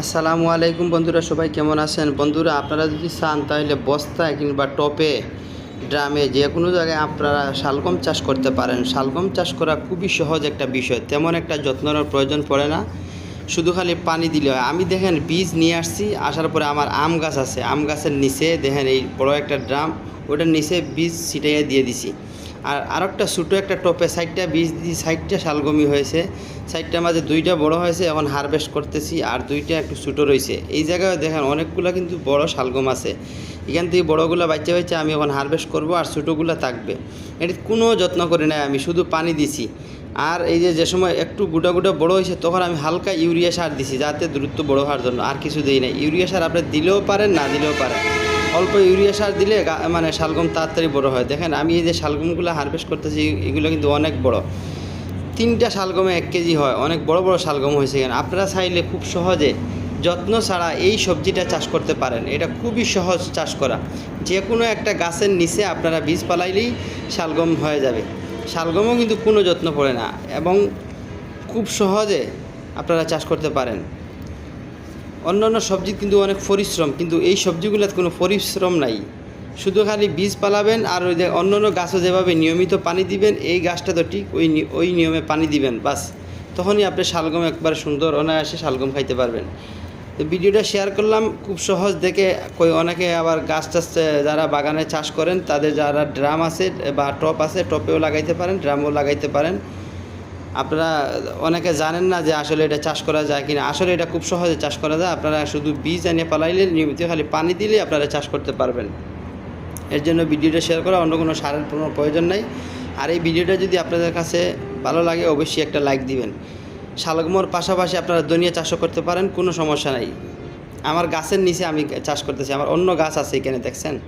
আসসালামু আলাইকুম বন্ধুরা, সবাই কেমন আছেন? বন্ধুরা, আপনারা যদি চান তাহলে বস্তায় কিংবা টপে, ড্রামে যে কোনো জায়গায় আপনারা শালগম চাষ করতে পারেন। শালগম চাষ করা খুবই সহজ একটা বিষয়। তেমন একটা যত্ন নেওয়ার প্রয়োজন পড়ে না। শুধু খালি পানি দিলে হয়। আমি দেখেন বীজ নিয়ে আসছি, আসার পরে আমার আম গাছ আছে। আম গাছের নিচে দেখেন এই বড় একটা ড্রাম, ওটার নিচে বীজ ছিটাইয়া দিয়ে দিছি। আর আরেকটা ছোটো একটা টপে সাইডটা, বীজ দিয়ে সাইডটা শালগমি হয়েছে। সাইডটা মাঝে দুইটা বড় হয়েছে, এখন হারভেস্ট করতেছি, আর দুইটা একটু ছোটো রয়েছে। এই জায়গায় দেখেন অনেকগুলো কিন্তু বড় শালগম আছে। এখান থেকে বড়গুলো বাচ্চা বাচ্চা আমি এখন হারভেস্ট করব, আর ছোটোগুলো থাকবে। এটি কোনো যত্ন করি নাই আমি, শুধু পানি দিছি। আর এই যে যে সময় একটু গুটা গুটা বড় হয়েছে, তখন আমি হালকা ইউরিয়া সার দিছি, যাতে দ্রুত বড় হওয়ার জন্য। আর কিছু দিই না ইউরিয়া সার আপনি দিলেও পারেন, না দিলেও পারেন। অল্প ইউরিয়া সার দিলে মানে শালগম তাড়াতাড়ি বড় হয়। দেখেন, আমি এই যে শালগমগুলো হারভেস্ট করতেছি, এগুলো কিন্তু অনেক বড়। তিনটা শালগমে এক কেজি হয়, অনেক বড় বড় শালগম হয়েছে এখানে। আপনারা চাইলে খুব সহজে যত্ন ছাড়া এই সবজিটা চাষ করতে পারেন। এটা খুবই সহজ চাষ করা। যে কোনো একটা গাছের নিচে আপনারা বীজ পালাইলেই শালগম হয়ে যাবে। শালগমও কিন্তু কোনো যত্ন পড়ে না এবং খুব সহজে আপনারা চাষ করতে পারেন। অন্যান্য সবজি কিন্তু অনেক পরিশ্রম, কিন্তু এই সবজিগুলোতে কোনো পরিশ্রম নাই। শুধু খালি বীজ পালাবেন আর ওই যে অন্যান্য গাছও যেভাবে নিয়মিত পানি দিবেন, এই গাছটা তো ঠিক ওই ওই নিয়মে পানি দিবেন, বাস। তখনই আপনি শালগম একবার সুন্দর অনায়াসে শালগম খাইতে পারবেন। তো ভিডিওটা শেয়ার করলাম, খুব সহজ দেখে কই অনেকে আবার গাছ টাছ যারা বাগানে চাষ করেন, তাদের যারা ড্রাম আছে বা টপ আছে, টপেও লাগাইতে পারেন, ড্রামও লাগাইতে পারেন। আপনারা অনেকে জানেন না যে আসলে এটা চাষ করা যায় কিনা। আসলে এটা খুব সহজে চাষ করা যায়। আপনারা শুধু বীজ আনিয়ে পালাইলে নিয়মিত খালি পানি দিলে আপনারা চাষ করতে পারবেন। এর জন্য ভিডিওটা শেয়ার করা, অন্য কোনো সারের কোনো প্রয়োজন নাই। আর এই ভিডিওটা যদি আপনাদের কাছে ভালো লাগে, অবশ্যই একটা লাইক দিবেন। শালগমর পাশাপাশি আপনারা দুনিয়া চাষও করতে পারেন, কোনো সমস্যা নাই। আমার গাছের নিচে আমি চাষ করতেছি, আমার অন্য গাছ আছে এখানে, দেখছেন?